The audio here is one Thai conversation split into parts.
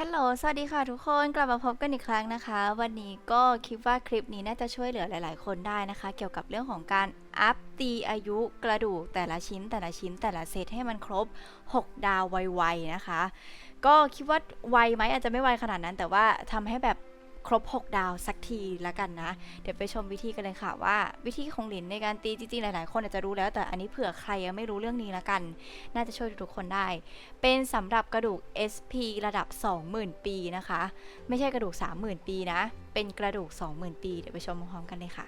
ฮัลโหล สวัสดีค่ะทุกคน กลับมาพบกันอีกครั้งนะคะ วันนี้ก็คิดว่าคลิปนี้น่าจะช่วยเหลือหลาย ๆ คนได้นะคะ เกี่ยวกับเรื่องของการอัพตีอายุกระดูกแต่ละชิ้นแต่ละชิ้นแต่ละเซตให้มันครบ 6 ดาวไวๆนะคะ ก็คิดว่าไวไหมอาจจะไม่ไวขนาดนั้น แต่ว่าทำให้แบบ ครบ 6 ดาวสักทีละกันนะ เดี๋ยวไปชมวิธีกันเลยค่ะว่าวิธีของหลินในการตีจริงๆหลายๆ คนอาจจะรู้แล้ว แต่อันนี้เผื่อใครยังไม่รู้เรื่องนี้ละกัน น่าจะช่วยทุกคนได้ เป็นสำหรับกระดูก SP ระดับ 20,000 ปีนะคะ ไม่ใช่กระดูก 30,000 ปีนะ เป็นกระดูก 20,000 ปี เดี๋ยวไปชมพร้อมกันเลยค่ะ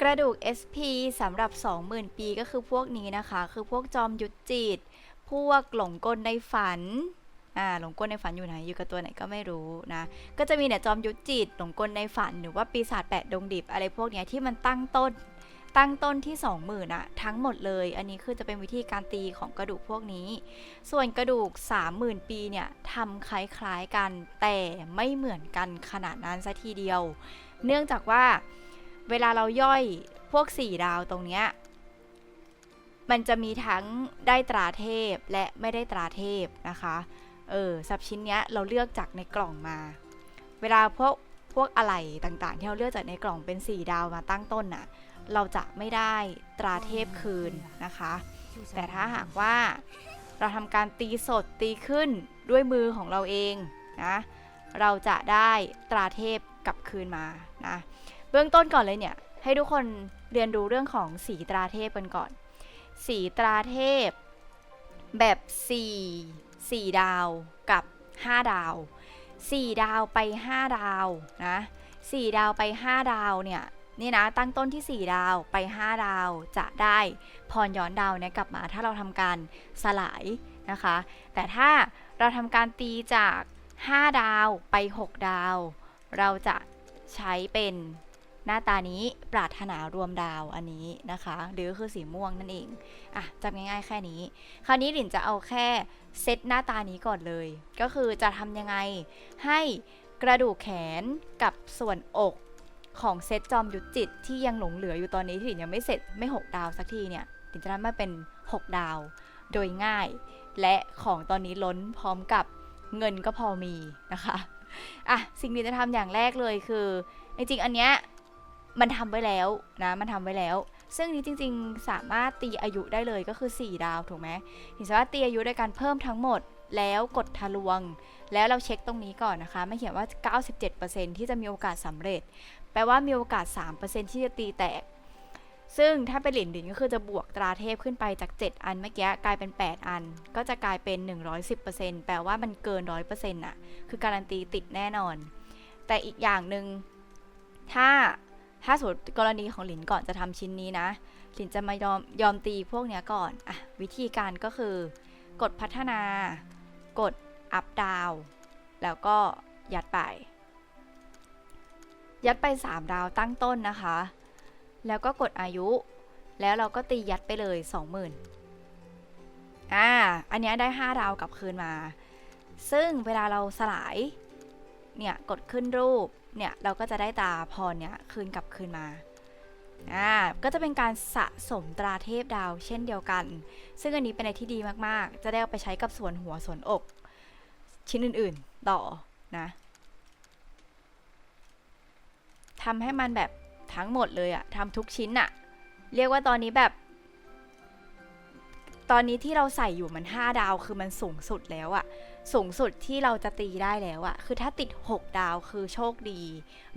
กระดูก SP สำหรับ 20,000 ปีก็คือพวกนี้นะคะ คือพวกจอมยุทธจิต พวกหลงกลในฝัน อ่าหลงกลในฝันอยู่ไหนอยู่กับตัวไหนก็ไม่รู้นะ ก็จะมีเนี่ยจอมยุทธจิตหลงกลในฝันหรือว่าปีศาจแปดดงดิบอะไรพวกเนี้ยที่มันตั้งต้นตั้งต้นที่ 20,000อะทั้งหมดเลย อันนี้คือจะเป็นวิธีการตีของกระดูกพวกนี้ ส่วนกระดูก 30,000 ปีเนี่ยทำคล้ายๆกันแต่ไม่เหมือนกันขนาดนั้นซะทีเดียว เนื่องจากว่าเวลาเราย่อยพวก 4 ดาวตรงเนี้ยมันจะมีทั้งได้ตราเทพและไม่ได้ตราเทพนะคะ เออสับชิ้นเนี้ยเราเลือกจากในกล่องมา เวลาพวกพวกอะไรต่างๆ ที่เราเลือกจากในกล่องเป็น 4 ดาวมาตั้งต้นน่ะ เราจะไม่ได้ตราเทพคืนนะคะ แต่ถ้าหากว่าเราทำการตีสดตีขึ้นด้วยมือของเราเองนะ เราจะได้ตราเทพกลับคืนมานะ เบื้องต้นก่อนเลยเนี่ย ให้ทุกคนเรียนรู้เรื่องของสีตราเทพกันก่อน สีตราเทพแบบ4 4 ดาวกับ 5 ดาว 4 ดาวไป 5 ดาวนะ4ดาวไป 5 ดาวเนี่ยนี่นะตั้งต้นที่ 4 ดาวไป 5 ดาวจะได้พรย้อนดาวเนี่ยกลับมาถ้าเราทำการสลายนะคะ แต่ถ้าเราทำการตีจาก 5 ดาวไป 6 ดาว เราจะใช้เป็น หน้าตานี้ปรารถนารวมดาวอันนี้นะคะหรือคือสีม่วงนั่นเองอะจำง่ายๆแค่นี้ คราวนี้หลินจะเอาแค่เซตหน้าตานี้ก่อนเลย ก็คือจะทำยังไงให้กระดูกแขนกับส่วนอกของเซตจอมยุทธจิตที่ยังหลงเหลืออยู่ตอนนี้ที่หลินยังไม่เสร็จไม่ 6 ดาวสักทีเนี่ยหลินจะทำมาเป็น 6 ดาวโดยง่าย และของตอนนี้ล้นพร้อมกับเงินก็พอมีนะคะอะสิ่งที่จะทำอย่างแรกเลยคือจริงๆอันเนี้ย มันทำไว้แล้วนะ มันทำไว้แล้ว ซึ่งนี้จริงๆ สามารถตีอายุได้เลยก็คือ 4 ดาวถูกไหมถึงสามารถตีอายุด้วยการเพิ่มทั้งหมดแล้วกดทะลวง แล้วเราเช็คตรงนี้ก่อนนะคะไม่เขียนว่า 97%ที่จะมีโอกาสสำเร็จ แปลว่ามีโอกาส 3%ที่จะตีแตก ซึ่งถ้าเป็นหลินหลินก็คือจะบวกตราเทพขึ้นไปจาก 7 อันเมื่อกี้กลายเป็น 8 อัน ก็จะกลายเป็น 110%แปลว่ามันเกิน 100%น่ะ คือการันตีติดแน่นอน แต่อีกอย่างหนึ่งถ้า ถ้าสมมติกรณีของหลินก่อนจะทำชิ้นนี้นะ หลินจะมายอมยอมตีพวกเนี้ยก่อนอะวิธีการก็คือกดพัฒนา กดอัพดาวแล้วก็ยัดไป ยัดไป 3 ดาวตั้งต้นนะคะ แล้วก็กดอายุ แล้วเราก็ตียัดไปเลย 20,000อ่าอันเนี้ยได้ 5 ดาวกลับคืนมา ซึ่งเวลาเราสลาย เนี่ย กดขึ้นรูป เนี่ยเราก็จะได้ตราพรเนี่ยคืนกลับคืนมาอ่าก็จะเป็นการสะสมตราเทพดาวเช่นเดียวกัน ซึ่งอันนี้เป็นอะไรที่ดีมากๆ จะได้เอาไปใช้กับส่วนหัวส่วนอก ชิ้นอื่นๆต่อนะทำให้มันแบบทั้งหมดเลยอะทำทุกชิ้นอะเรียกว่าตอนนี้แบบ ตอนนี้ที่เราใส่อยู่มัน 5 ดาวคือมันสูงสุดแล้วอะ สูงสุดที่เราจะตีได้แล้วอะคือถ้าติด 6 ดาวคือโชคดี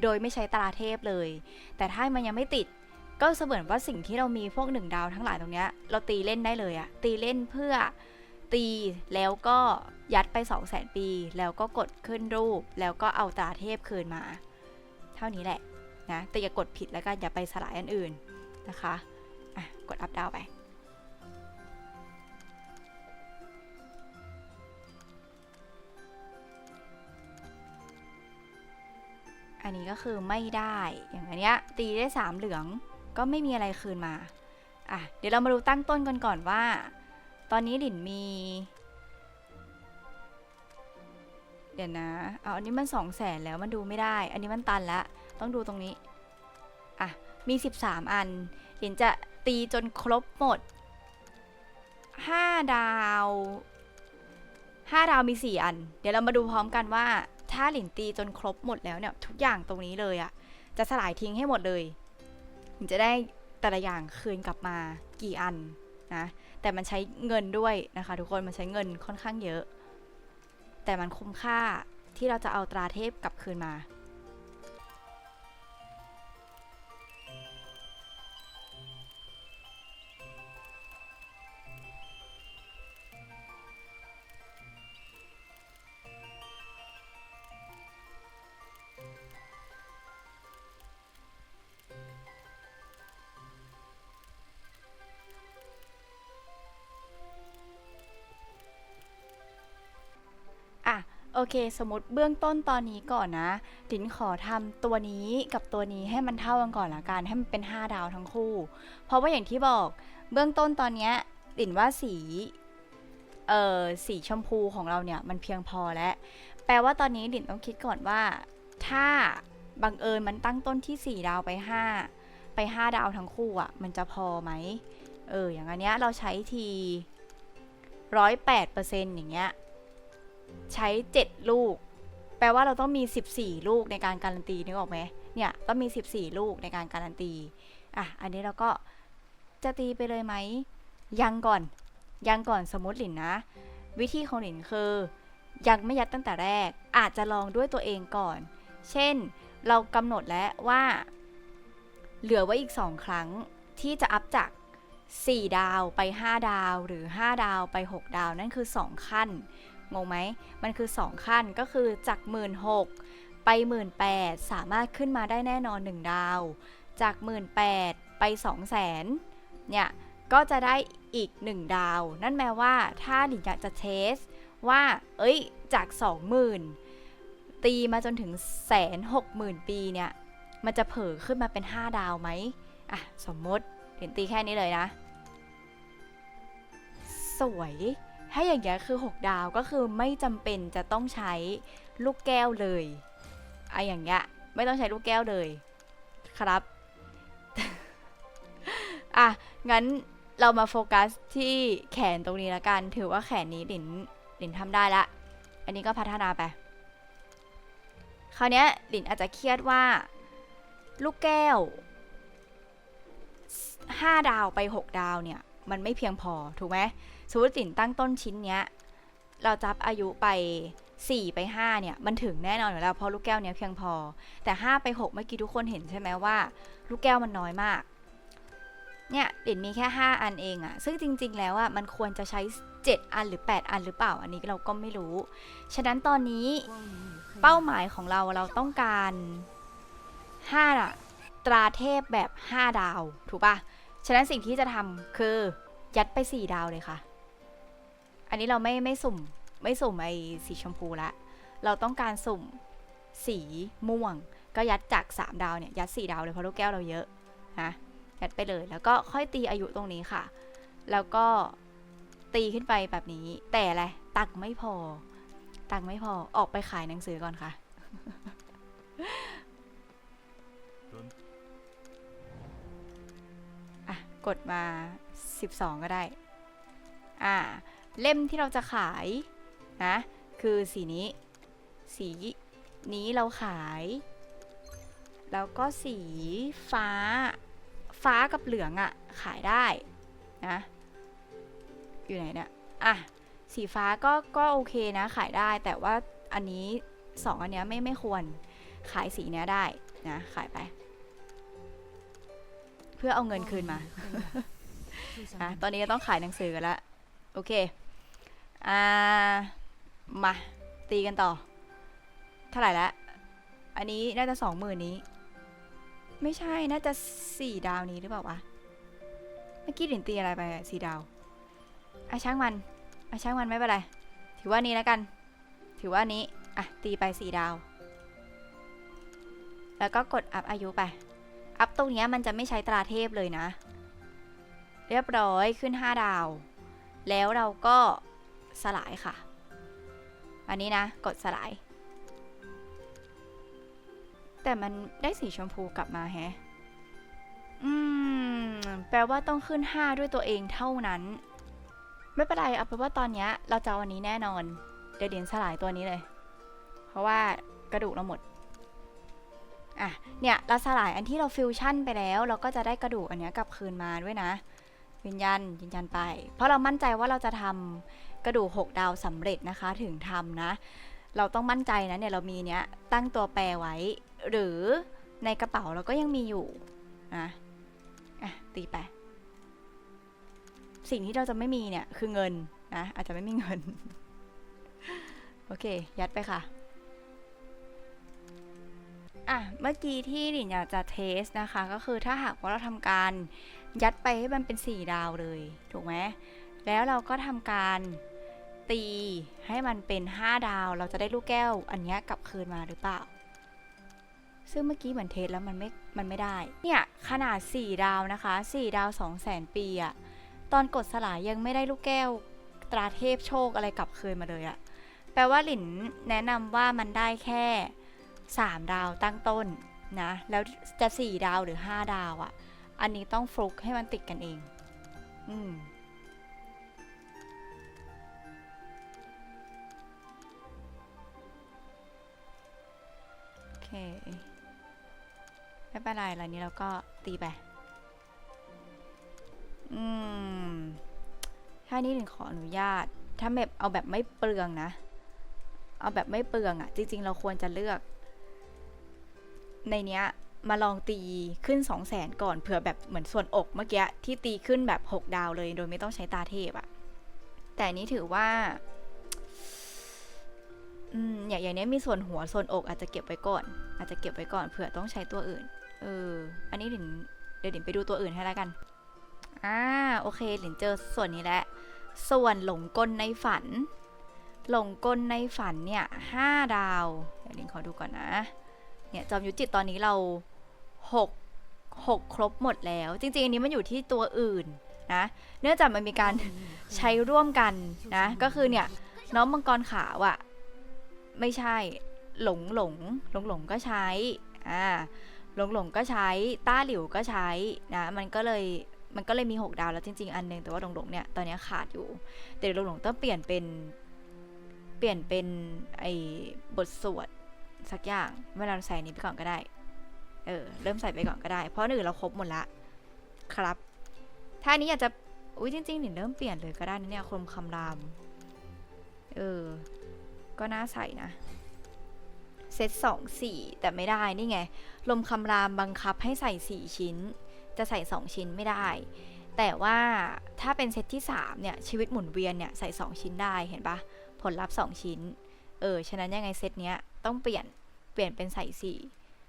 โดยไม่ใช้ตราเทพเลย แต่ถ้ามันยังไม่ติดก็เสมือนว่าสิ่งที่เรามีพวกหนึ่งดาวทั้งหลายตรงเนี้ยเราตีเล่นได้เลยอะตีเล่นเพื่อตีแล้วก็ยัดไป2 0 0 0 0 0ปี แล้วก็กดขึ้นรูป แล้วก็เอาตราเทพคืนมา เท่านี้แหละนะแต่อย่ากดผิดแล้วกันอย่าไปสลายอันอื่นนะคะอะกดอัพดาวไป อันนี้ก็คือไม่ได้ อย่างอันเนี้ยตีได้สามเหลืองก็ไม่มีอะไรคืนมา อะ เดี๋ยวเรามาดูตั้งต้นกันก่อนว่า ตอนนี้หลินมี เดี๋ยวนะ เอาอันนี้มันสองแสนแล้วมันดูไม่ได้ อันนี้มันตันแล้วต้องดูตรงนี้ อะ มี 13 อัน หลินจะตีจนครบหมด 5 ดาวห้าดาวมีสี่อัน เดี๋ยวเรามาดูพร้อมกันว่า ถ้าหลินตีจนครบหมดแล้วเนี่ยทุกอย่างตรงนี้เลยอะจะสลายทิ้งให้หมดเลยหลินจะได้แต่ละอย่างคืนกลับมากี่อันนะแต่มันใช้เงินด้วยนะคะ ทุกคนมันใช้เงินค่อนข้างเยอะ แต่มันคุ้มค่าที่เราจะเอาตราเทพกลับคืนมา โอเค สมมติเบื้องต้นตอนนี้ก่อนนะดินขอทำตัวนี้กับตัวนี้ให้มันเท่ากันก่อนละกัน ให้มันเป็น 5 ดาวทั้งคู่ เพราะว่าอย่างที่บอกเบื้องต้นตอนเนี้ยดินว่าสีเอ่อสีชมพูของเราเนี่ยมันเพียงพอแล้ว แปลว่าตอนนี้ดินต้องคิดก่อนว่า ถ้าบังเอิญมันตั้งต้นที่ 4 ดาวไป 5 ไป 5 ดาวทั้งคู่อะ มันจะพอไหมเอออย่างอันเนี้ยเราใช้ทีร้อยแปดเปอร์เซ็นต์อย่างเงี้ย ใช้ 7 ลูก แปลว่าเราต้องมี 14 ลูกในการการันตีนึกออกไหมเนี่ยต้องมี 14 ลูกในการการันตีอะอันนี้เราก็จะตีไปเลยไหมยังก่อน ยังก่อนสมมติหลินนะ วิธีของหลินคือ ยังไม่ยัดตั้งแต่แรก อาจจะลองด้วยตัวเองก่อน เช่นเรากำหนดแล้วว่า เหลือไว้อีก 2 ครั้งที่จะอัพจาก 4 ดาวไป 5 ดาวหรือ 5 ดาวไป 6 ดาวนั่นคือ 2 ขั้น งงไหม มันคือ 2 ขั้นก็คือจาก 1 6ื่นไป 1 8ื่นสามารถขึ้นมาได้แน่นอน 1 ดาว จาก 1 8ื่นไป 2 0 0แสนเนี่ย ก็จะได้อีก 1 ดาว นั่นแปลว่าถ้าหลินอยากจะเทสว่า เอ้ย จาก 20,000 ตีมาจนถึงแสนหกหมื่นปีเนี่ย มันจะเผลอขึ้นมาเป็น 5 ดาวไหมอะ สมมติเหลินตีแค่นี้เลยนะ สวย ถ้าอย่างเงี้ยคือ 6 ดาวก็คือไม่จำเป็นจะต้องใช้ลูกแก้วเลยไออย่างเงี้ยไม่ต้องใช้ลูกแก้วเลย ครับ อะ งั้นเรามาโฟกัสที่แขนตรงนี้ละกัน ถือว่าแขนนี้หลินหลินทำได้ละ อันนี้ก็พัฒนาไป คราวเนี้ยหลินอาจจะเครียดว่า ลูกแก้ว5ดาวไป6ดาวเนี่ย มันไม่เพียงพอถูกไหม สมมติสินตั้งต้นชิ้นเนี้ย เราจับอายุไป 4 ไป 5 เนี่ย มันถึงแน่นอนอยู่แล้วเพราะลูกแก้วเนี้ยเพียงพอ แต่ 5 ไป 6 เมื่อกี้ทุกคนเห็นใช่ไหมว่า ลูกแก้วมันน้อยมาก เนี่ยเด่นมีแค่ 5 อันเองอะซึ่งจริง ๆ แล้วอะมันควรจะใช้ 7 อันหรือ 8 อันหรือเปล่า อันนี้เราก็ไม่รู้ ฉะนั้นตอนนี้เป้าหมายของเราเราต้องการ5อะตราเทพแบบ 5 ดาว ถูกปะฉะนั้นสิ่งที่จะทำคือยัดไป 4 ดาวเลยค่ะ อันนี้เราไม่ไม่สุ่มไม่สุ่มไอสีชมพูละ เราต้องการสุ่มสีม่วง ก็ยัดจาก 3 ดาวเนี่ยยัด 4 ดาวเลยเพราะลูกแก้วเราเยอะนะยัดไปเลยแล้วก็ค่อยตีอายุตรงนี้ค่ะ แล้วก็ตีขึ้นไปแบบนี้ แต่อะไรตังไม่พอ ตังไม่พอออกไปขายหนังสือก่อนค่ะ อะ กดมา 12 ก็ได้ อ่า เล่มที่เราจะขายนะคือสีนี้ สีนี้เราขาย แล้วก็สีฟ้า ฟ้ากับเหลืองอะ่ะ ขายได้นะอยู่ไหนเนี่ยอะสีฟ้าก็ก็โอเคนะขายได้แต่ว่าอันนี้สองอันเนี้ยไม่ไม่ควรขายสีเนี้ยได้นะขายไป เพื่อเอาเงินคืนมาอะตอนนี้ก็ต้องขายหนังสือกันละโอเค อ่า มา ตีกันต่อ เท่าไหร่ละ อันนี้น่าจะสองหมื่นนี้ ไม่ใช่ น่าจะสี่ดาวนี้หรือเปล่าวะ เมื่อกี้หินตีอะไรไปสี่ดาวอะช่างมันอะช่างมันไม่เป็นไร ถือว่านี้แล้วกัน ถือว่านี้ อะ ตีไปสี่ดาว แล้วก็กดอัพอายุไป อัพตรงนี้มันจะไม่ใช้ตราเทพเลยนะ เรียบร้อยขึ้น 5 ดาว แล้วเราก็ สลายค่ะ อันนี้นะ กดสลาย แต่มันได้สีชมพูกลับมาแฮะ อืม แปลว่าต้องขึ้น 5 ด้วยตัวเองเท่านั้น ไม่เป็นไร เอาเป็นว่าตอนเนี้ยเราจะเอาอันนี้แน่นอน เดี๋ยวเดียนสลายตัวนี้เลย เพราะว่ากระดูกเราหมดอะ เนี่ย เราสลายอันที่เราฟิวชั่นไปแล้ว เราก็จะได้กระดูกอันเนี้ยกลับคืนมาด้วยนะยืนยันยืนยันไป เพราะเรามั่นใจว่าเราจะทำ กระดูกหกดาวสำเร็จนะคะถึงทำนะ เราต้องมั่นใจนะเนี่ยเรามีเนี้ยตั้งตัวแปรไว้ หรือในกระเป๋าเราก็ยังมีอยู่นะอะตีไปสิ่งที่เราจะไม่มีเนี่ยคือเงินนะอาจจะไม่มีเงิน โอเค ยัดไปค่ะอะเมื่อกี้ที่หลินอยากจะเทสนะคะ ก็คือถ้าหากว่าเราทำการยัดไปให้มันเป็น 4 ดาวเลย ถูกไหมแล้วเราก็ทำการ ตีให้มันเป็น 5 ดาว เราจะได้ลูกแก้ว อันนี้กลับคืนมาหรือเปล่า ซึ่งเมื่อกี้เหมือนเทสแล้วมันไม่ มันไม่ได้ เนี่ยขนาด 4 ดาวนะคะ 4 ดาว 2 0 0 0 0 0 ปีอะตอนกดสลายยังไม่ได้ลูกแก้ว ตราเทพโชคอะไรกลับคืนมาเลยอะแปลว่าหลินแนะนำว่ามันได้แค่ 3 ดาวตั้งต้นนะ แล้วจะ 4 ดาวหรือ 5 ดาวอะอันนี้ต้องฟลุกให้มันติดกันเอง อืม เค ไม่เป็นไรแล้วนี้เราก็ตีไป อืม ถ้านี่ถึงขออนุญาต ถ้าแบบเอาแบบไม่เปลืองนะ เอาแบบไม่เปลืองอะ่ะ จริง ๆ เราควรจะเลือก ในเนี้ย มาลองตีขึ้น2 0 0แสนก่อนเผื่อแบบเหมือนส่วนอกเมื่อกี้ที่ตีขึ้นแบบ6ดาวเลยโดยไม่ต้องใช้ตาเทพอะแต่นนี้ถือว่า อืมอย่างอย่างนี้มีส่วนหัวส่วนอกอาจจะเก็บไว้ก่อน อาจจะเก็บไว้ก่อนเผื่อต้องใช้ตัวอื่น เออ อันนี้หลินเดี๋ยวหลินไปดูตัวอื่นให้แล้วกัน อ่าโอเคหลินเจอส่วนนี้แหละส่วนหลงกลในฝัน หลงกลในฝันเนี่ยห้าดาว เดี๋ยวลิงขอดูก่อนนะ เนี่ยจอมยุทธจิตตอนนี้เราหกหกครบหมดแล้ว จริงๆ อันนี้มันอยู่ที่ตัวอื่นนะ เนื่องจากมันมีการใช้ร่วมกันนะ ก็คือเนี่ยน้องมังกรขาวอะ ไม่ใช่ หลงหลงหลงหลงก็ใช้อ่าหลงหลงก็ใช้ ต้าหลิวก็ใช้นะมันก็เลยมันก็เลยมี 6 ดาวแล้วจริง ๆ อันหนึงแต่ว่าหลงหลงเนี่ยตอนนี้ขาดอยู่ แต่หลงหลงต้องเปลี่ยนเป็นเปลี่ยนเป็นไอ้บทสวดสักอย่างเวลาเราใส่นี้ไปก่อนก็ได้ เออ เริ่มใส่ไปก่อนก็ได้ เพราะหนึ่งเราครบหมดละ ครับ ถ้าอันนี้อยากจะ อุ้ยจริงๆหนิเริ่มเปลี่ยนเลยก็ได้นะเนี่ยคมคำราม เออ ก็น่าใส่นะ เซตสองสี่แต่ไม่ได้นี่ไง ลมคำรามบังคับให้ใส่สี่ชิ้น จะใส่สองชิ้นไม่ได้ แต่ว่าถ้าเป็นเซตที่สามเนี่ย ชีวิตหมุนเวียนเนี่ยใส่สองชิ้นได้เห็นปะผลลัพธ์สองชิ้น เออ ฉะนั้นยังไงเซตเนี้ยต้องเปลี่ยน เปลี่ยนเป็นใส่สี่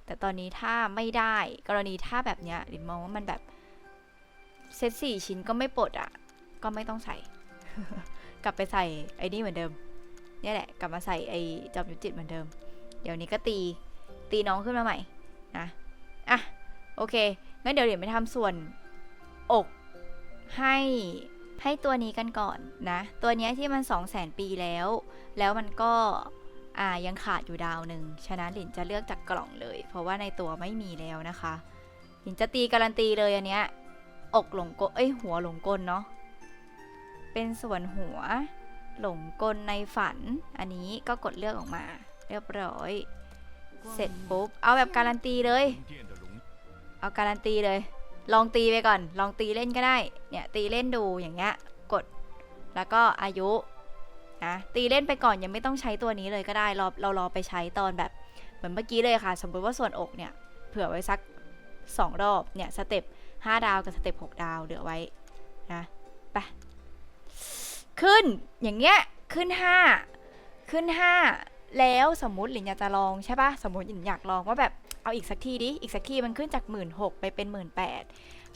แต่ตอนนี้ถ้าไม่ได้กรณีถ้าแบบเนี้ยลินมองว่ามันแบบเซตสี่ชิ้นก็ไม่ปลดอะ ก็ไม่ต้องใส่ กลับไปใส่ไอ้นี่เหมือนเดิม เนี่ยแหละ กลับมาใส่ไอ้จอมยุทธจิตเหมือนเดิม เดี๋ยวนี้ก็ตี ตีน้องขึ้นมาใหม่นะอะโอเคงั้นเดี๋ยวเดี๋ยวไปทำส่วนอกให้ให้ตัวนี้กันก่อนนะ ตัวนี้ที่มัน2 0 0 0 0 0 ปีแล้ว แล้วมันก็อ่ายังขาดอยู่ดาวหนึ่งฉะนั้นหลินจะเลือกจากกล่องเลย เพราะว่าในตัวไม่มีแล้วนะคะหลินจะตีการันตีเลยอันเนี้ยอกหลงกลเอ้ยหัวหลงกลเนาะเป็นส่วนหัว หลงกลในฝัน อันนี้ก็กดเลือกออกมา เรียบร้อย เสร็จปุ๊บ เอาแบบการันตีเลย เอาการันตีเลย ลองตีไปก่อน ลองตีเล่นก็ได้ เนี่ยตีเล่นดูอย่างเงี้ย กด แล้วก็อายุนะตีเล่นไปก่อนยังไม่ต้องใช้ตัวนี้เลยก็ได้รอเรารอไปใช้ตอนแบบ เหมือนเมื่อกี้เลยค่ะ สมมติว่าส่วนอกเนี่ย เผื่อไว้สักสองรอบ เนี่ยสเต็ปห้าดาวกับสเต็ปหกดาวเหลือไว้นะไป ขึ้น อย่างเงี้ย ขึ้นห้า ขึ้นห้า แล้วสมมติหลินอยากจะลองใช่ปะสมมติหลินอยากลองว่าแบบเอาอีกสักทีดิ อีกสักทีมันขึ้นจากหมื่นหกไปเป็นหมื่นแปด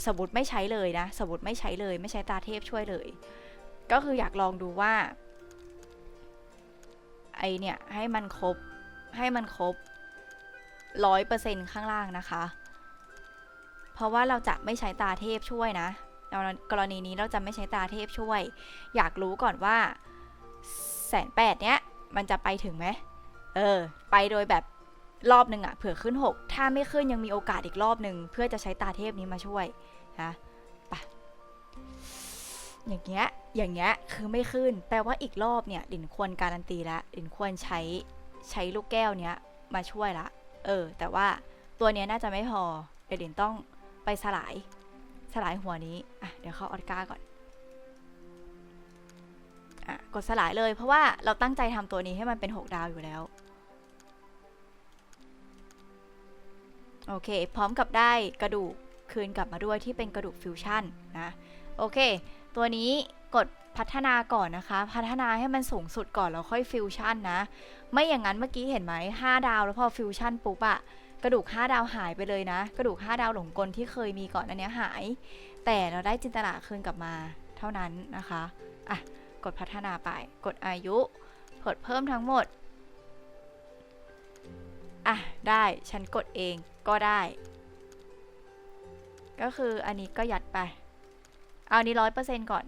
สมมติไม่ใช้เลยนะ สมมติไม่ใช้เลย ไม่ใช้ตาเทพช่วยเลย ก็คืออยากลองดูว่า ไอเนี่ยให้มันครบ ให้มันครบร้อยเปอร์เซ็นข้างล่างนะคะ เพราะว่าเราจะไม่ใช้ตาเทพช่วยนะ กรณีนี้เราจะไม่ใช้ตาเทพช่วย อยากรู้ก่อนว่าแสนแปดเนี้ยมันจะไปถึงไหมเออ ไปโดยแบบรอบหนึ่งอะเผื่อขึ้น 6 ถ้าไม่ขึ้นยังมีโอกาสอีกรอบหนึ่งเพื่อจะใช้ตาเทพนี้มาช่วยนะไปอย่างเงี้ย อย่างเงี้ยคือไม่ขึ้น แปลว่าอีกรอบเนี่ยลินควรการันตีละลินควรใช้ใช้ลูกแก้วเนี้ยมาช่วยละ เออ แต่ว่าตัวเนี้ยน่าจะไม่พอเดี๋ยวลินต้องไปสลาย สลายหัวนี้ อะ เดี๋ยวเข้าออดก้าก่อน อะ กดสลายเลย เพราะว่าเราตั้งใจทำตัวนี้ให้มันเป็น 6 ดาวอยู่แล้ว โอเค พร้อมกับได้กระดูกคืนกลับมาด้วยที่เป็นกระดูกฟิวชั่นนะ โอเค ตัวนี้กดพัฒนาก่อนนะคะ พัฒนาให้มันสูงสุดก่อนแล้วค่อยฟิวชั่นนะ ไม่อย่างนั้นเมื่อกี้เห็นไหม5ดาวแล้วพอฟิวชั่นปุ๊บอะ กระดูก5ดาวหายไปเลยนะ กระดูก5ดาวหลงกลที่เคยมีก่อนอันเนี้ยหาย แต่เราได้จินตนาคืนกลับมาเท่านั้นนะคะอะกดพัฒนาไป กดอายุกดเพิ่มทั้งหมดอะได้ฉันกดเองก็ได้ ก็คืออันนี้ก็ยัดไป เอาอันนี้ร้อยเปอร์เซ็นต์ก่อน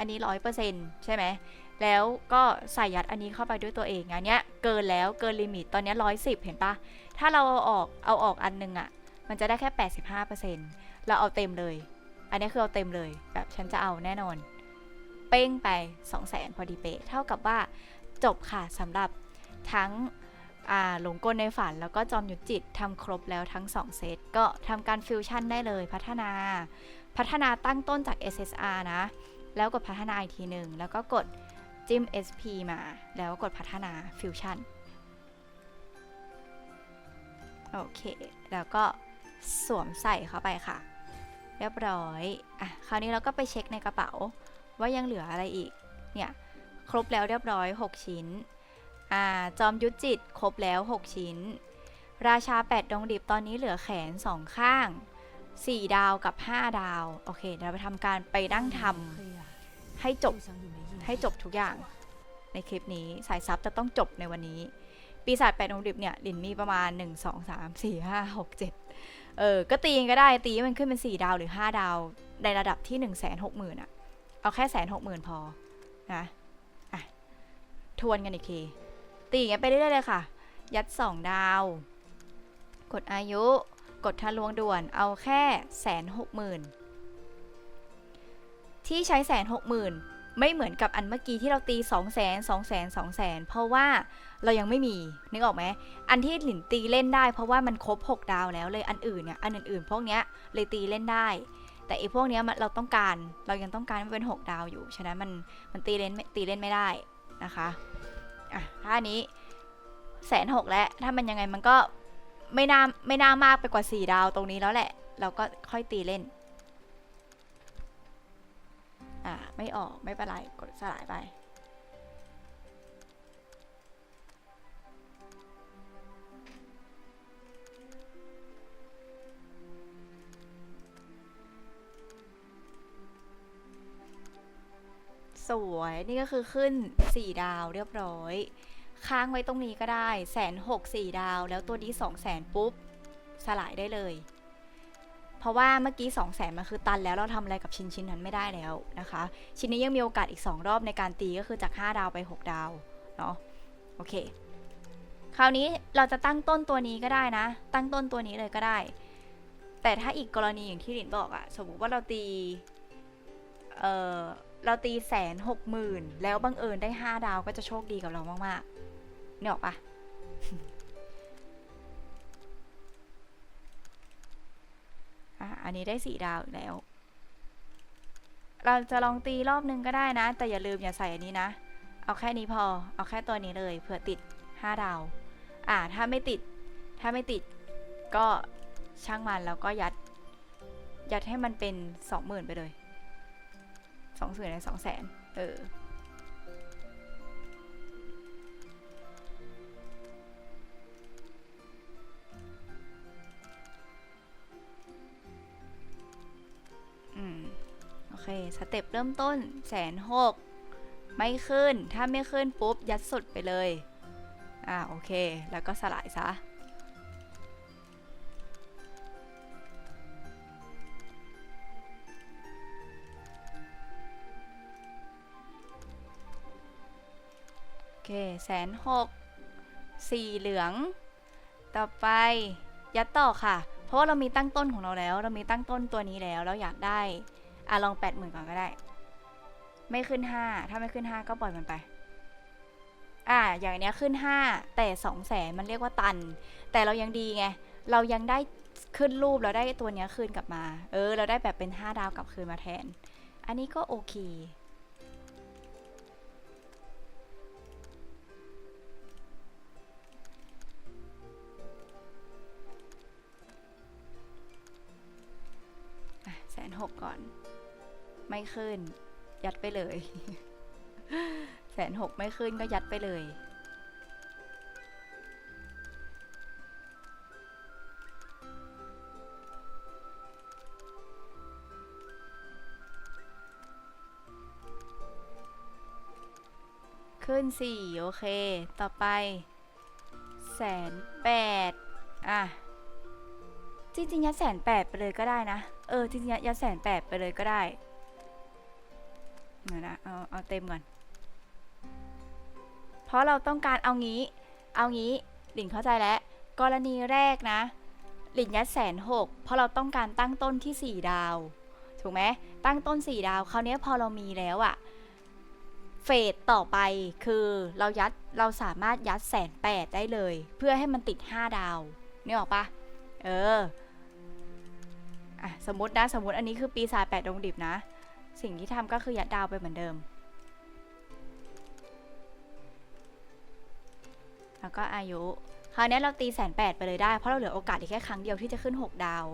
อันนี้ร้อยเปอร์เซ็นต์ใช่ไหมแล้วก็ใส่ยัดอันนี้เข้าไปด้วยตัวเองอันเนี้ยเกินแล้วเกินลิมิตตอนเนี้ร้อยสิบเห็นปะถ้าเราเอาออกเอาออกอันนึงอะ่ะมันจะได้แค่แปดสิบห้าเปอร์เซ็นต์เราเอาเต็มเลย อันนี้คือเอาเต็มเลย แบบฉันจะเอาแน่นอน เป้งไป 2 0 0แสนพอดีเป๊ะ เท่ากับว่าจบค่ะสำหรับทั้งหลงกลในฝันแล้วก็จอมยุทธจิตทำครบแล้วทั้ง 2 เซต ก็ทำการฟิวชั่นได้เลยพัฒนา พัฒนาตั้งต้นจาก SSR นะ แล้วกดพัฒนาอีกทีหนึ่งแล้วก็กดจิ้ม SP มา แล้วกดพัฒนาฟิวชั่นโอเค แล้วก็สวมใส่เข้าไปค่ะ เรียบร้อย อะ คราวนี้เราก็ไปเช็คในกระเป๋า ว่ายังเหลืออะไรอีก เนี่ย ครบแล้วเรียบร้อย 6 ชิ้น อ่า จอมยุทธจิต ครบแล้ว 6 ชิ้น ราชา 8 ดงดิบ ตอนนี้เหลือแขน 2 ข้าง 4 ดาวกับ 5 ดาว โอเค เดี๋ยวเราไปทำการไปนั่งทำ ให้จบให้จบทุกอย่างในคลิปนี้สายซับจะต้องจบในวันนี้ ปีศาจแปดดงดิบเนี่ยลินมีประมาณ 1 2 3 4 5 6 7เออก็ตีก็ได้ตีมันขึ้นเป็น 4 ดาวหรือ 5 ดาว ในระดับที่ 1 6 0 0 0 0อะเอาแค่แสนหกหมื่นพอนะอะทวนกันอีกที ตีอย่างเงี้ยไปเรื่อยๆเลยค่ะ ยัดสองดาว กดอายุ กดทะลวงด่วนเอาแค่แสนหกหมื่น ที่ใช้แสนหกหมื่นไม่เหมือนกับอันเมื่อกี้ที่เราตี 2 0 0แสน2 0 0แสน2 0 0แสนเพราะว่าเรายังไม่มีนึกออกไหมอันที่หลินตีเล่นได้ เพราะว่ามันครบ 6 ดาวแล้วเลยอันอื่นเนี่ยอันอื่นๆ พวกเนี้ยเลยตีเล่นได้ แต่อ้พวกเนี้ยเราต้องการเรายังต้องการมันเป็น 6 ดาวอยู่ ฉะนั้นมันมันตีเล่นตีเล่นไม่ได้นะคะอะถ้านนี้แสนหกแล้วถ้ามันยังไงมันก็ไม่น่าไม่น่ามากไปกว่า 4 ดาวตรงนี้แล้วแหละ เราก็ค่อยตีเล่น อ่าไม่ออกไม่เป็นไรกดสลายไป สวยนี่ก็คือขึ้น 4 ดาวเรียบร้อย ค้างไว้ตรงนี้ก็ได้แสนหกสี่ดาว แล้วตัวนี้2 0 0แสนปุ๊บ สลายได้เลย เพราะว่าเมื่อกี้2 0 0แสนมันคือตันแล้วเราทำอะไรกับชิ้นชิ้นนั้นไม่ได้แล้วนะคะ ชิ้นนี้ยังมีโอกาสอีก 2 รอบในการตีก็คือจาก 5 ดาวไป 6 ดาวเนาะโอเค คราวนี้เราจะตั้งต้นตัวนี้ก็ได้นะ ตั้งต้นตัวนี้เลยก็ได้ แต่ถ้าอีกกรณีอย่างที่หลินบอกอะสมมติว่าเราตีเออเราตีแสนหกหมื่นแล้วบังเอิญได้ห้าดาวก็จะโชคดีกับเรามากๆเนี่ยออปะ อะอันนี้ได้สี่ดาวแล้ว เราจะลองตีรอบนึงก็ได้นะ แต่อย่าลืมอย่าใส่อันนี้นะ เอาแค่นี้พอ เอาแค่ตัวนี้เลยเผื่อติดห้าดาว อ่าถ้าไม่ติด ถ้าไม่ติดก็ช่างมันแล้วก็ยัด ยัดให้มันเป็นสองหมื่นไปเลยสองแสนสองแสนเออ สเต็ปเริ่มต้นแสนหกไม่ขึ้น ถ้าไม่ขึ้นปุ๊บ ยัดสุดไปเลย อ่าโอเค แล้วก็สลายซะ โอเคแสนหกสี่เหลือง ต่อไปยัดต่อค่ะ เพราะว่าเรามีตั้งต้นของเราแล้ว เรามีตั้งต้นตัวนี้แล้ว เราอยากได้ อะลองแปดหมื่นก่อนก็ได้ ไม่ขึ้นห้าถ้าไม่ขึ้นห้าก็ปล่อยมันไป อะอย่างเนี้ยขึ้นห้าแต่สองแสนมันเรียกว่าตัน แต่เรายังดีไง เรายังได้ขึ้นรูปแล้วได้ตัวเนี้ยคืนกลับมา เออ เราได้แบบเป็นห้าดาวกลับคืนมาแทน อันนี้ก็โอเคแสนหกก่อน ไม่ขึ้น ยัดไปเลยแสนหกไม่ขึ้นก็ยัดไปเลย ขึ้นสี่โอเค ต่อไปแสนแปดอะ จริงๆ ยัดแสนแปดไปเลยก็ได้นะ เออ จริงๆ ยัดยัดแสนแปดไปเลยก็ได้ เดี๋ยวนะเอาเอาเต็มก่อน เพราะเราต้องการเอางี้ เอางี้หลินเข้าใจแล้ว กรณีแรกนะ หลินยัดแสนหกเพราะเราต้องการตั้งต้นที่สี่ดาว ถูกไหมตั้งต้นสี่ดาว คราวเนี้ยพอเรามีแล้วอะเฟสต่อไปคือเรายัดเราสามารถยัดแสนแปดได้เลย เพื่อให้มันติดห้าดาวนี่ออกปะเอออะสมมตินะ สมมติอันนี้คือปีศาจแปดดวงดิบนะ สิ่งที่ทำก็คือยัดดาวไปเหมือนเดิม แล้วก็อายุ คราวนี้เราตีแสนแปดไปเลยได้ เพราะเราเหลือโอกาสอีกแค่ครั้งเดียวที่จะขึ้น 6 ดาว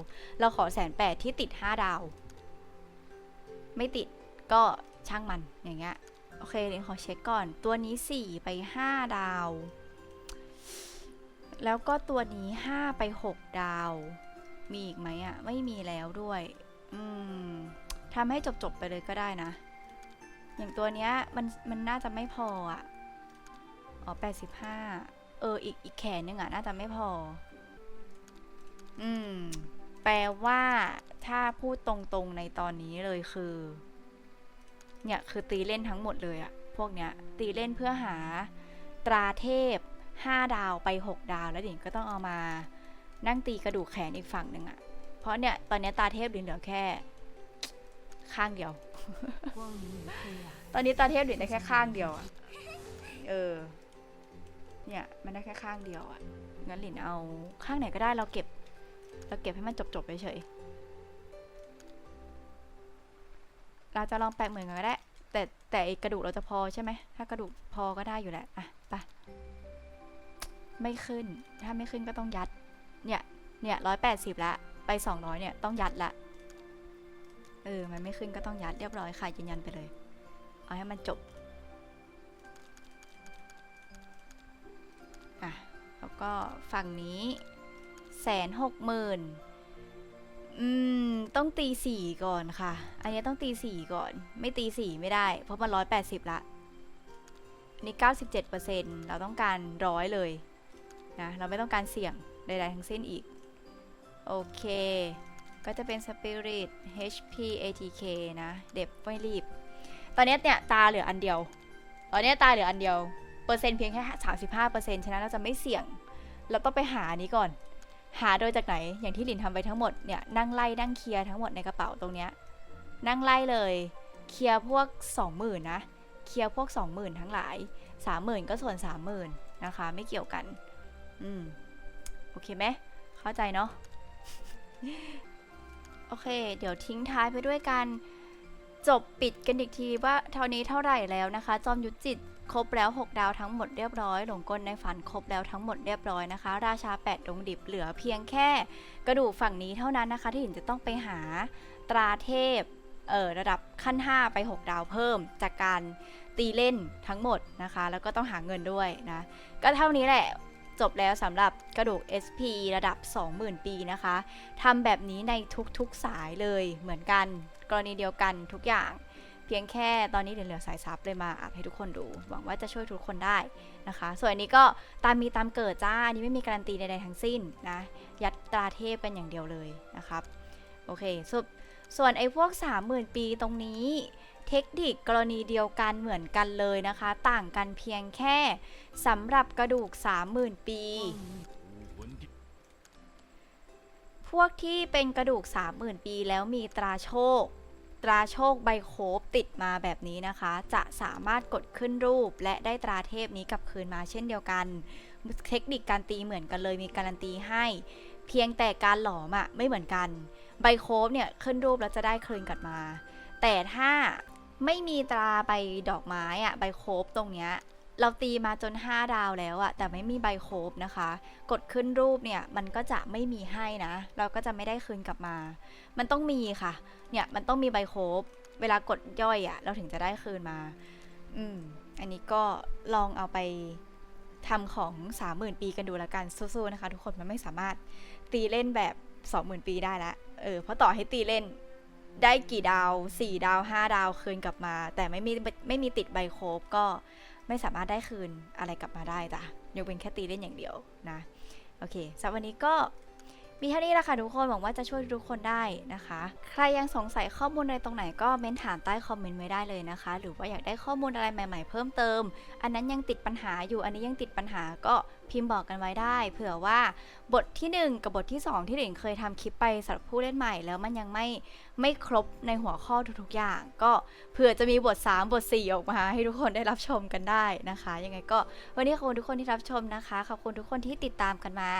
เราขอแสนแปดที่ติด 5 ดาว ไม่ติดก็ช่างมันอย่างเงี้ย โอเคเดี๋ยวขอเช็คก่อน ตัวนี้ 4 ไป 5 ดาว แล้วก็ตัวนี้ 5 ไป 6 ดาว มีอีกไหมอะ่ะไม่มีแล้วด้วย อืม ทำให้จบๆไปเลยก็ได้นะ อย่างตัวเนี้ยมันมันน่าจะไม่พออะ อ๋อแปดสิบห้าเอออีกอีกแขนนึงอะน่าจะไม่พอ อืม แปลว่าถ้าพูดตรงๆในตอนนี้เลยคือ เนี่ยคือตีเล่นทั้งหมดเลยอะพวกเนี้ย ตีเล่นเพื่อหาตราเทพ 5 ดาวไป 6 ดาวแล้วเดี๋ยวก็ต้องเอามานั่งตีกระดูกแขนอีกฝั่งหนึ่งอะเพราะเนี่ยตอนเนี้ยตาเทพเหลือแค่ ข้างเดียว ตอนนี้ตาเทพเหลือได้แค่ข้างเดียวอะเออ เนี่ยมันได้แค่ข้างเดียวอะงั้นหลินเอาข้างไหนก็ได้เราเก็บ เราเก็บให้มันจบๆไปเฉยเราจะลองแปะเหมือนกันก็ได้ แต่แต่กระดูกเราจะพอใช่ไหม ถ้ากระดูกพอก็ได้อยู่แหละอะไปไม่ขึ้น ถ้าไม่ขึ้นก็ต้องยัด เนี่ย เนี่ยร้อยแปดสิบละ ไปสองร้อยเนี่ยต้องยัดละ เออ มันไม่ขึ้นก็ต้องยัดเรียบร้อยค่ะยืนยันไปเลย เอาให้มันจบ อะ แล้วก็ฝั่งนี้แสนหกหมื่นอืม ต้องตีสี่ก่อนค่ะ อันนี้ต้องตีสี่ก่อน ไม่ตีสี่ไม่ได้ เพราะมันร้อยแปดสิบละอันนี่เก้าสิบเจ็ดเปอร์เซ็นต์เราต้องการร้อยเลยนะ เราไม่ต้องการเสี่ยงใดๆทั้งสิ้นอีก โอเค ก็จะเป็น Spirit HP ATK นะ เด็บไม่รีบ ตอนนี้เนี่ยตาเหลืออันเดียว ตอนนี้ตาเหลืออันเดียว เปอร์เซ็นต์เพียงแค่ 35เปอร์เซ็นต์ฉะนั้นเราจะไม่เสี่ยง เราต้องไปหาอันนี้ก่อน หาโดยจากไหน อย่างที่หลินทำไปทั้งหมดเนี่ย นั่งไล่ นั่งเคลียร์ทั้งหมดในกระเป๋าตรงเนี้ย นั่งไล่เลย เคลียร์พวก 20,000นะ เคลียร์พวก 20,000 ทั้งหลาย 30,000 ก็ส่วน 30,000 นะคะ ไม่เกี่ยวกัน อืม โอเคไหม เข้าใจเนาะ โอเค เดี๋ยวทิ้งท้ายไปด้วยกันจบปิดกันอีกทีว่าเท่านี้เท่าไหร่แล้วนะคะ จอมยุทธจิตครบแล้ว 6 ดาวทั้งหมดเรียบร้อย หลงกลในฝันครบแล้วทั้งหมดเรียบร้อยนะคะ ราชา 8 ดงดิบเหลือเพียงแค่กระดูกฝั่งนี้เท่านั้นนะคะ ที่ถึงจะต้องไปหาตราเทพเออระดับขั้น 5 ไป 6 ดาวเพิ่ม จากการตีเล่นทั้งหมดนะคะ แล้วก็ต้องหาเงินด้วยนะ ก็เท่านี้แหละ จบแล้วสำหรับกระดูก SP ระดับ 20,000 ปีนะคะทำแบบนี้ในทุกๆสายเลยเหมือนกัน กรณีเดียวกันทุกอย่าง เพียงแค่ตอนนี้เหลือสายซับเลยมาอัพให้ทุกคนดู หวังว่าจะช่วยทุกคนได้นะคะ ส่วนอันนี้ก็ตามมีตามเกิดจ้า อันนี้ไม่มีการันตีใดๆทั้งสิ้นนะ ยัดตราเทพกันอย่างเดียวเลยนะครับ โอเคสุดส่วนไอ้พวก 30,000 ปีตรงนี้ เทคนิคกรณีเดียวกันเหมือนกันเลยนะคะ ต่างกันเพียงแค่สำหรับกระดูก 30,000 ปี พวกที่เป็นกระดูก 30,000 ปีแล้วมีตราโชค ตราโชคใบโคบติดมาแบบนี้นะคะ จะสามารถกดขึ้นรูป และได้ตราเทพนี้กลับคืนมาเช่นเดียวกัน เทคนิคการตีเหมือนกันเลยมีการันตีให้ เพียงแต่การหลอมอะไม่เหมือนกัน ใบโคบเนี่ยขึ้นรูปแล้วจะได้คืนกลับมา แต่ถ้า ไม่มีตราใบดอกไม้อะใบโคบตรงเนี้ยเราตีมาจน 5 ดาวแล้วอะแต่ไม่มีใบโคบนะคะ กดขึ้นรูปเนี่ย มันก็จะไม่มีให้นะ เราก็จะไม่ได้คืนกลับมา มันต้องมีค่ะ เนี่ย มันต้องมีใบโคบเวลากดย่อยอะเราถึงจะได้คืนมา อืม อันนี้ก็ลองเอาไปทำของ 30,000 ปีกันดูแล้วกัน สู้ๆนะคะ ทุกคน มันไม่สามารถตีเล่นแบบ 20,000 ปีได้ละ เออ เพราะต่อให้ตีเล่น ได้กี่ดาว4ดาว5ดาวคืนกลับมา แต่ไม่มีไม่มีติดใบโคบก็ไม่สามารถได้คืนอะไรกลับมาได้จ้ะยกเว้นแค่ตีเล่นอย่างเดียวนะโอเคสำหรับวันนี้ก็มีเท่านี้ละค่ะทุกคนหวังว่าจะช่วยทุกคนได้นะคะ ใครยังสงสัยข้อมูลอะไรตรงไหนก็เม้นถามใต้คอมเมนต์ไว้ได้เลยนะคะ หรือว่าอยากได้ข้อมูลอะไรใหม่ ๆ เพิ่มเติม อันนั้นยังติดปัญหาอยู่อันนี้ยังติดปัญหาก็พิมพ์บอกกันไว้ได้ เผื่อว่าบททีหนึ่1 กับบทที่ 2 ที่หลิงเคยทำคลิปไปสำหรับผู้เล่นใหม่ แล้วมันยังไม่ไม่ครบในหัวข้อทุกๆอย่าง ก็เผื่อจะมีบท 3 บท 4 ออกมาให้ทุกคนได้รับชมกันได้นะคะ ยังไงก็วันนี้ขอบคุณทุกคนที่รับชมนะคะขอบคุณทุกคนที่ติดตามกันมา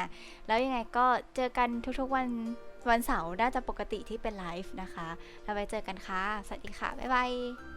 แล้วยังไงก็เจอกันทุกๆวันวันเสาร์น่าจะปกติที่เป็นไลฟ์นะคะแล้วไว้เจอกันค่ะสวัสดีค่ะบ๊ายบาย